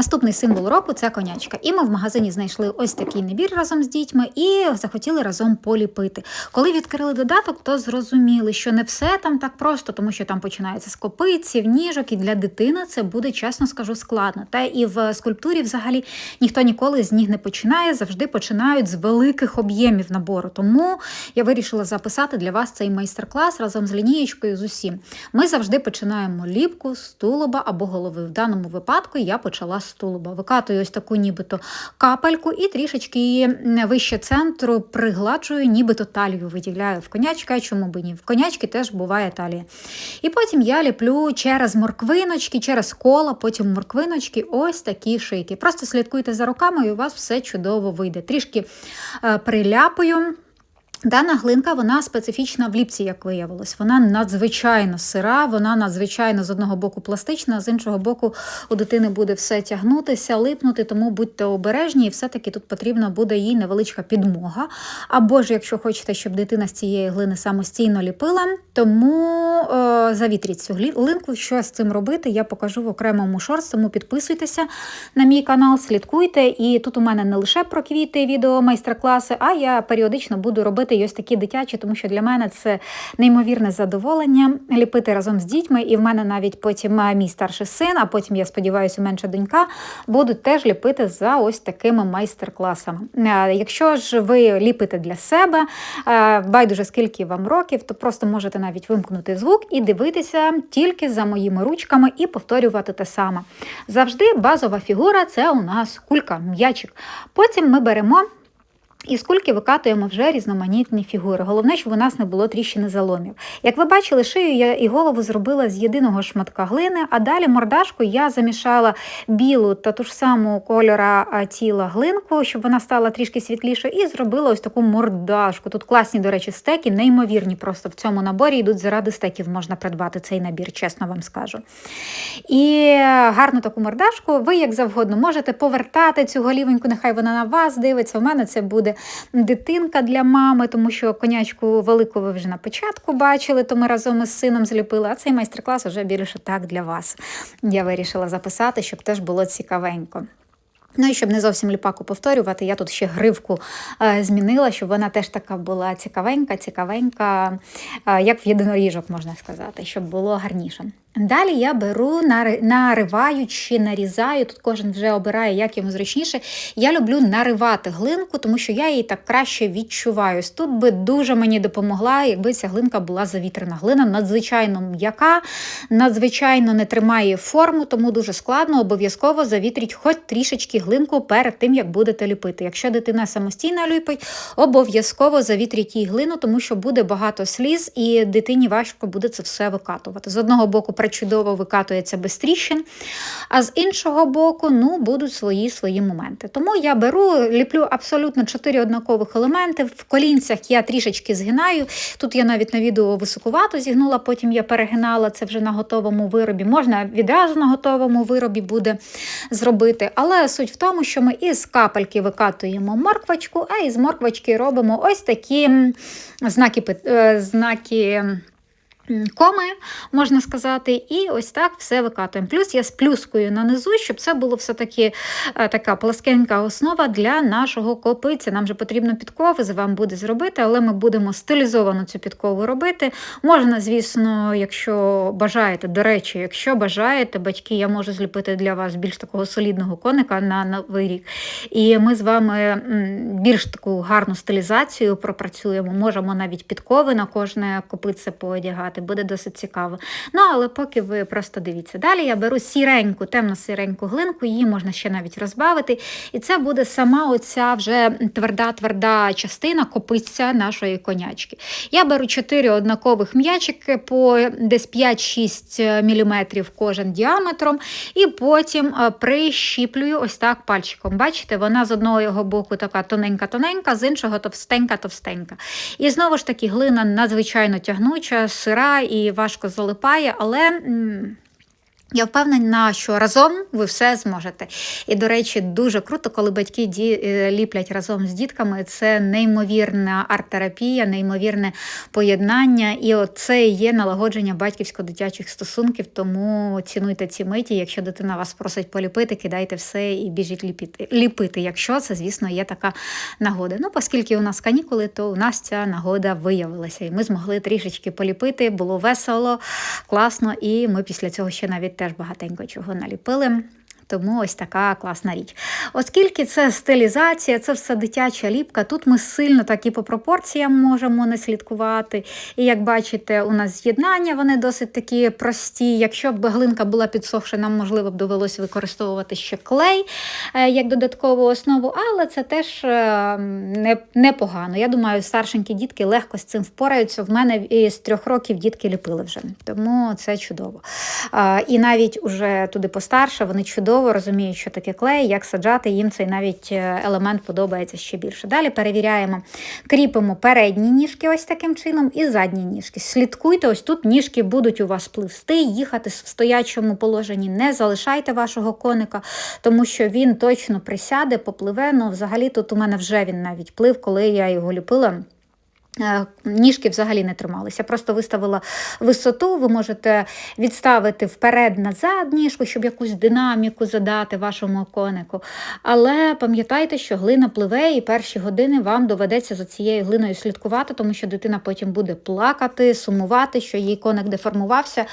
Наступний символ року це конячка. І ми в магазині знайшли ось такий набір разом з дітьми і захотіли разом поліпити. Коли відкрили додаток, то зрозуміли, що не все там так просто, тому що там починається з копиців, ніжок, і для дитини це буде, чесно скажу, складно. Та і в скульптурі взагалі ніхто ніколи з ніг не починає, завжди починають з великих об'ємів набору. Тому я вирішила записати для вас цей майстер-клас разом з лінієчкою з усім. Ми завжди починаємо ліпку з тулуба або голови. В даному випадку я почала з тулуба. Викатую ось таку нібито капельку і трішечки її вище центру пригладжую, нібито талію виділяю в конячка. Чому би ні? В конячки теж буває талія. І потім я ліплю через морквиночки, через кола, потім морквиночки, ось такі шийки. Просто слідкуйте за руками, і у вас все чудово вийде. Трішки е, приляпую. Дана глинка вона специфічна в ліпці, як виявилось. Вона надзвичайно сира, вона надзвичайно з одного боку пластична, а з іншого боку, у дитини буде все тягнутися, липнути, тому будьте обережні, і все-таки тут потрібна буде їй невеличка підмога. Або ж, якщо хочете, щоб дитина з цієї глини самостійно ліпила, тому е, завітріть цю глинку. Що з цим робити, я покажу в окремому шорс, тому підписуйтеся на мій канал, слідкуйте. І тут у мене не лише про квіти, відео, майстер-класи, а я періодично буду робити робити ось такі дитячі, тому що для мене це неймовірне задоволення ліпити разом з дітьми. І в мене навіть потім мій старший син, а потім, я сподіваюся, менша донька, будуть теж ліпити за ось такими майстер-класами. Якщо ж ви ліпите для себе, байдуже скільки вам років, то просто можете навіть вимкнути звук і дивитися тільки за моїми ручками і повторювати те саме. Завжди базова фігура це у нас кулька, м'ячик. Потім ми беремо. І з кульки викатуємо вже різноманітні фігури. Головне, щоб у нас не було тріщини заломів. Як ви бачили, шию я і голову зробила з єдиного шматка глини, а далі мордашку я замішала білу та ту ж саму кольора тіла глинку, щоб вона стала трішки світлішою, і зробила ось таку мордашку. Тут класні, до речі, стеки, неймовірні, просто в цьому наборі йдуть заради стеків, можна придбати цей набір, чесно вам скажу. І гарну таку мордашку, ви як завгодно можете повертати цю голівеньку, нехай вона на вас дивиться. У мене це буде буде дитинка для мами, тому що конячку велику ви вже на початку бачили, то ми разом із сином зліпили. А цей майстер-клас вже більше так для вас. Я вирішила записати, щоб теж було цікавенько. Ну і щоб не зовсім ліпаку повторювати, я тут ще гривку е, змінила, щоб вона теж така була цікавенька, цікавенька, е, як в єдиноріжок, можна сказати, щоб було гарніше. Далі я беру, нариваю чи нарізаю, тут кожен вже обирає, як йому зручніше. Я люблю наривати глинку, тому що я її так краще відчуваю. Тут би дуже мені допомогла, якби ця глинка була завітрена. Глина надзвичайно м'яка, надзвичайно не тримає форму, тому дуже складно, обов'язково завітріть хоч трішечки глинку перед тим, як будете ліпити. Якщо дитина самостійно ліпить, обов'язково завітріть їй глину, тому що буде багато сліз, і дитині важко буде це все викатувати. З одного боку, причудово викатується без тріщин, а з іншого боку, ну, будуть свої свої моменти. Тому я беру, ліплю абсолютно чотири однакових елементи. В колінцях я трішечки згинаю. Тут я навіть на відео високувато зігнула, потім я перегинала це вже на готовому виробі. Можна відразу на готовому виробі буде зробити. Але суть в тому, що ми із капельки викатуємо морквочку, а із морквочки робимо ось такі знаки. Е, знаки коми, можна сказати, і ось так все викатуємо. Плюс я сплюскую на низу, щоб це було все-таки е, така пласкенька основа для нашого копиця. Нам же потрібно підкови, з вам буде зробити, але ми будемо стилізовану цю підкову робити. Можна, звісно, якщо бажаєте, до речі, якщо бажаєте, батьки, я можу зліпити для вас більш такого солідного коника на новий рік. І ми з вами більш таку гарну стилізацію пропрацюємо. Можемо навіть підкови на кожне копице поодягати читати, буде досить цікаво. Ну, але поки ви просто дивіться. Далі я беру сіреньку, темно-сіреньку глинку, її можна ще навіть розбавити. І це буде сама оця вже тверда-тверда частина копиця нашої конячки. Я беру 4 однакових м'ячики по десь 5-6 мм кожен діаметром, і потім е, прищіплюю ось так пальчиком. Бачите, вона з одного його боку така тоненька-тоненька, з іншого товстенька-товстенька. І знову ж таки, глина надзвичайно тягнуча, сира і важко залипає, але Я впевнена, що разом ви все зможете. І, до речі, дуже круто, коли батьки ді... е, ліплять разом з дітками. Це неймовірна арт-терапія, неймовірне поєднання. І це є налагодження батьківсько-дитячих стосунків. Тому цінуйте ці миті. Якщо дитина вас просить поліпити, кидайте все і біжіть ліпити. ліпити. Якщо це, звісно, є така нагода. Ну, оскільки у нас канікули, то у нас ця нагода виявилася. І ми змогли трішечки поліпити. Було весело, класно, і ми після цього ще навіть теж багатенько чого наліпили. Тому ось така класна річ. Оскільки це стилізація, це все дитяча ліпка, тут ми сильно так і по пропорціям можемо не слідкувати. І як бачите, у нас з'єднання вони досить такі прості. Якщо б глинка була підсохша, нам можливо б довелося використовувати ще клей е, як додаткову основу, але це теж е, непогано. Я думаю, старшенькі дітки легко з цим впораються. В мене з трьох років дітки ліпили вже, тому це чудово. І навіть уже туди постарше вони чудово чудово розуміють, що таке клей, як саджати, їм цей навіть е, елемент подобається ще більше. Далі перевіряємо, кріпимо передні ніжки ось таким чином і задні ніжки. Слідкуйте, ось тут ніжки будуть у вас пливсти, їхати в стоячому положенні. Не залишайте вашого коника, тому що він точно присяде, попливе. Ну, взагалі тут у мене вже він навіть плив, коли я його ліпила. Е, ніжки взагалі не трималися. Просто виставила висоту, ви можете відставити вперед-назад ніжку, щоб якусь динаміку задати вашому конику. Але пам'ятайте, що глина пливе, і перші години вам доведеться за цією глиною слідкувати, тому що дитина потім буде плакати, сумувати, що її коник деформувався,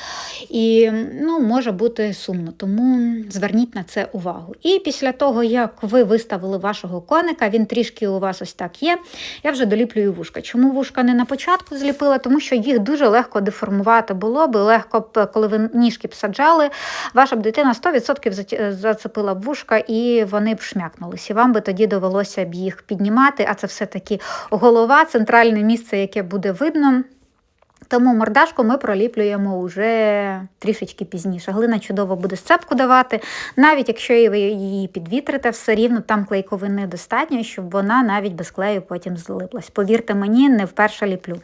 і ну, може бути сумно. Тому зверніть на це увагу. І після того, як ви виставили вашого коника, він трішки у вас ось так є, я вже доліплюю вушка. Чому? Вушка не на початку зліпила? Тому що їх дуже легко деформувати було би легко, коли ви ніжки б саджали, ваша б дитина 100% зацепила б вушка і вони б шмякнулись. І вам би тоді довелося б їх піднімати, а це все-таки голова, центральне місце, яке буде видно. Тому мордашку ми проліплюємо вже трішечки пізніше. Глина чудово буде сцепку давати, навіть якщо ви її підвітрите, все рівно там клейковини достатньо, щоб вона навіть без клею потім злиплась. Повірте мені, не вперше ліплю.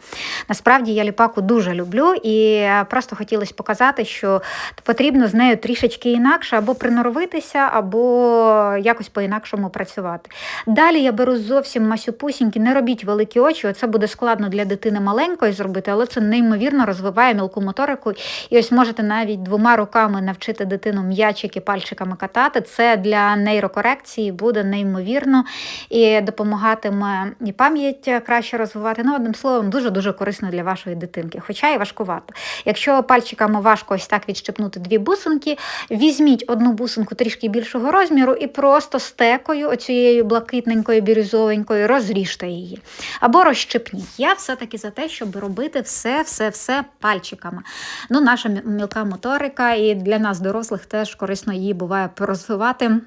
Насправді я ліпаку дуже люблю і просто хотілося показати, що потрібно з нею трішечки інакше або приноровитися, або якось по-інакшому працювати. Далі я беру зовсім масюпусінькі, не робіть великі очі, оце буде складно для дитини маленької зробити, але це неймовірно розвиває мілку моторику. І ось можете навіть двома руками навчити дитину м'ячики пальчиками катати. Це для нейрокорекції буде неймовірно і допомагатиме і пам'ять краще розвивати. Ну, одним словом, дуже-дуже корисно для вашої дитинки, хоча і важкувато. Якщо пальчиками важко ось так відщепнути дві бусинки, візьміть одну бусинку трішки більшого розміру і просто стекою, оцією блакитненькою, бірюзовенькою, розріжте її. Або розщепніть. Я все-таки за те, щоб робити все все-все пальчиками. Ну, Наша мілка моторика, і для нас, дорослих, теж корисно її буває порозвивати.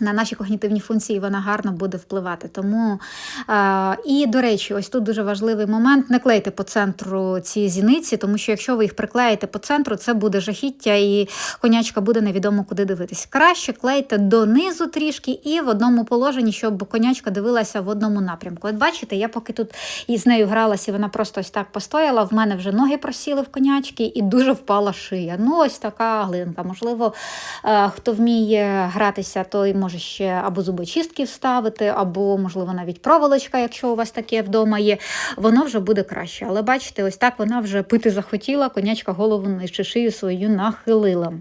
На наші когнітивні функції вона гарно буде впливати. Тому е, і, до речі, ось тут дуже важливий момент: не клейте по центру ці зіниці, тому що якщо ви їх приклеїте по центру, це буде жахіття, і конячка буде невідомо куди дивитись. Краще клейте донизу трішки і в одному положенні, щоб конячка дивилася в одному напрямку. От бачите, я поки тут із нею гралася, вона просто ось так постояла. В мене вже ноги просіли в конячки і дуже впала шия. Ну, ось така глинка. Можливо, е, хто вміє гратися, той може може ще або зубочистки вставити, або, можливо, навіть проволочка, якщо у вас таке вдома є, воно вже буде краще. Але бачите, ось так вона вже пити захотіла, конячка голову нижче шию свою нахилила.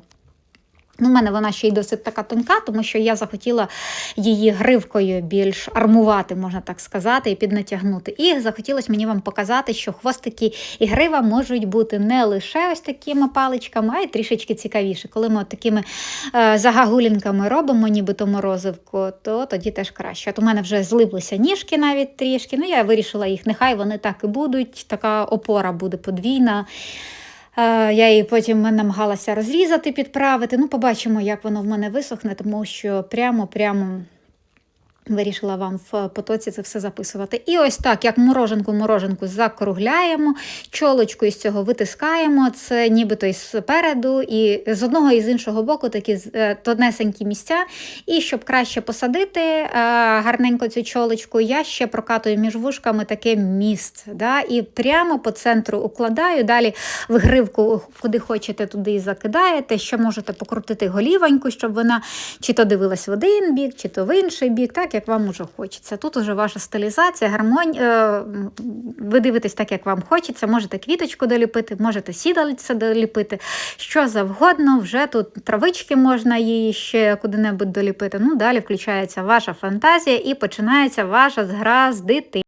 Ну, У мене вона ще й досить така тонка, тому що я захотіла її гривкою більш армувати, можна так сказати, і піднатягнути. І захотілося мені вам показати, що хвостики і грива можуть бути не лише ось такими паличками, а й трішечки цікавіше. Коли ми от такими е, загагулінками робимо, нібито морозивку, то тоді теж краще. От у мене вже злиплися ніжки навіть трішки. Ну, я вирішила їх, нехай вони так і будуть. Така опора буде подвійна. Е, я її потім намагалася розрізати, підправити. Ну, побачимо, як воно в мене висохне, тому що прямо-прямо Вирішила вам в потоці це все записувати. І ось так, як мороженку мороженку закругляємо, чолочку із цього витискаємо, це нібито із спереду, і з одного і з іншого боку такі е, тонесенькі місця. І щоб краще посадити е, гарненько цю чолочку, я ще прокатую між вушками таке місце. Да? І прямо по центру укладаю. Далі в гривку, куди хочете, туди і закидаєте. Ще можете покрутити голівоньку, щоб вона чи то дивилась в один бік, чи то в інший бік, так як вам уже хочеться. Тут уже ваша стилізація, гармонь. Ви дивитесь так, як вам хочеться. Можете квіточку доліпити, можете сідальце доліпити, що завгодно. Вже тут травички можна її ще куди-небудь доліпити. Ну, далі включається ваша фантазія і починається ваша гра з дитиною.